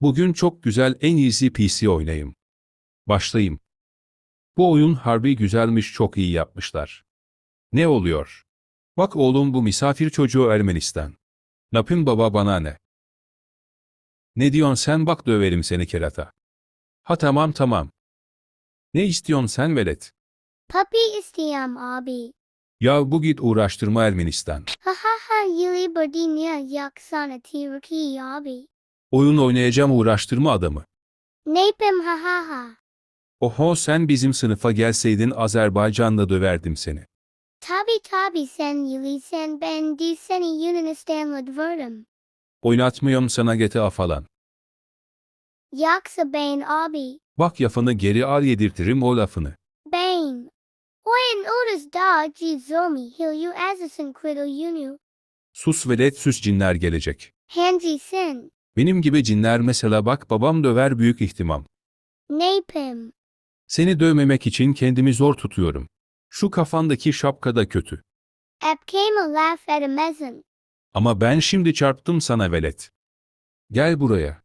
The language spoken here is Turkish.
Bugün çok güzel en iyisi PC oynayayım. Başlayayım. Bu oyun harbi güzelmiş çok iyi yapmışlar. Ne oluyor? Bak oğlum bu misafir çocuğu Ermenistan. Napim baba bana ne? Ne diyorsun sen bak döverim seni kerata. Ha tamam tamam. Ne istiyorsun sen velet? Puppy istiyorum abi. Ya bu git uğraştırma Ermenistan. Ha ha ha yili bardinya yaksana tiraki abi. Oyun oynayacağım uğraştırma adamı. Napim ha ha ha. Oho sen bizim sınıfa gelseydin Azerbaycan'da döverdim seni. Tabi tabi sen yili sen ben di seni Yunanistan'la dvurdum. Oynatmıyorum sana GTA falan. Yaksa ben abi. Bak yafanı geri al yedirtirim o lafını. Bane. Oyen otis da jizomi hil you azasin krido yunu. Sus velet süs cinler gelecek. Hanji sin. Benim gibi cinler mesela bak babam döver büyük ihtimam. Napim. Seni dövmemek için kendimi zor tutuyorum. Şu kafandaki şapka da kötü. At a mezin. Ama ben şimdi çarptım sana velet. Gel buraya.